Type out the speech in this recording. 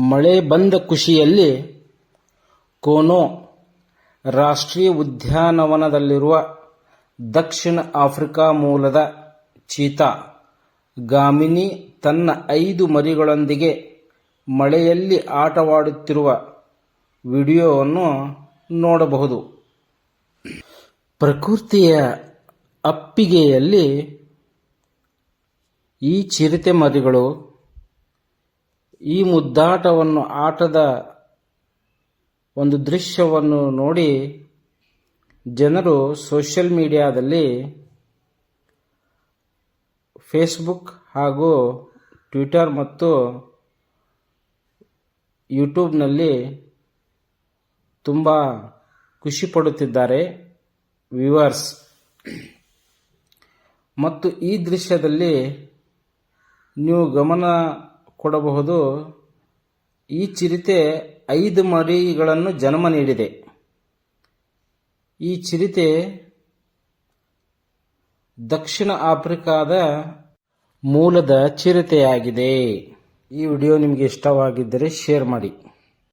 ಮಳೆ ಬಂದ ಖುಷಿಯಲ್ಲಿ ಕೋನೋ ರಾಷ್ಟ್ರೀಯ ಉದ್ಯಾನವನದಲ್ಲಿರುವ ದಕ್ಷಿಣ ಆಫ್ರಿಕಾ ಮೂಲದ ಚೀತಾ ಗಾಮಿನಿ ತನ್ನ ಐದು ಮರಿಗಳೊಂದಿಗೆ ಮಳೆಯಲ್ಲಿ ಆಟವಾಡುತ್ತಿರುವ ವಿಡಿಯೋವನ್ನು ನೋಡಬಹುದು. ಪ್ರಕೃತಿಯ ಅಪ್ಪಿಗೆಯಲ್ಲಿ ಈ ಚಿರತೆ ಮರಿಗಳು ಈ ಮುದ್ದಾಟವನ್ನು ಆಟದ ಒಂದು ದೃಶ್ಯವನ್ನು ನೋಡಿ ಜನರು ಸೋಷಿಯಲ್ ಮೀಡಿಯಾದಲ್ಲಿ ಫೇಸ್ಬುಕ್ ಹಾಗೂ ಟ್ವಿಟರ್ ಮತ್ತು ಯೂಟ್ಯೂಬ್ನಲ್ಲಿ ತುಂಬ ಖುಷಿ ಪಡುತ್ತಿದ್ದಾರೆ ವ್ಯೂವರ್ಸ್ ಮತ್ತು ಈ ದೃಶ್ಯದಲ್ಲಿ ನೀವು ಗಮನ ಕೊಡಬಹುದು. ಈ ಚಿರತೆ ಐದು ಮರಿಗಳನ್ನು ಜನ್ಮ ನೀಡಿದೆ. ಈ ಚಿರತೆ ದಕ್ಷಿಣ ಆಫ್ರಿಕಾದ ಮೂಲದ ಚಿರತೆಯಾಗಿದೆ. ಈ ವಿಡಿಯೋ ನಿಮಗೆ ಇಷ್ಟವಾಗಿದ್ದರೆ ಶೇರ್ ಮಾಡಿ.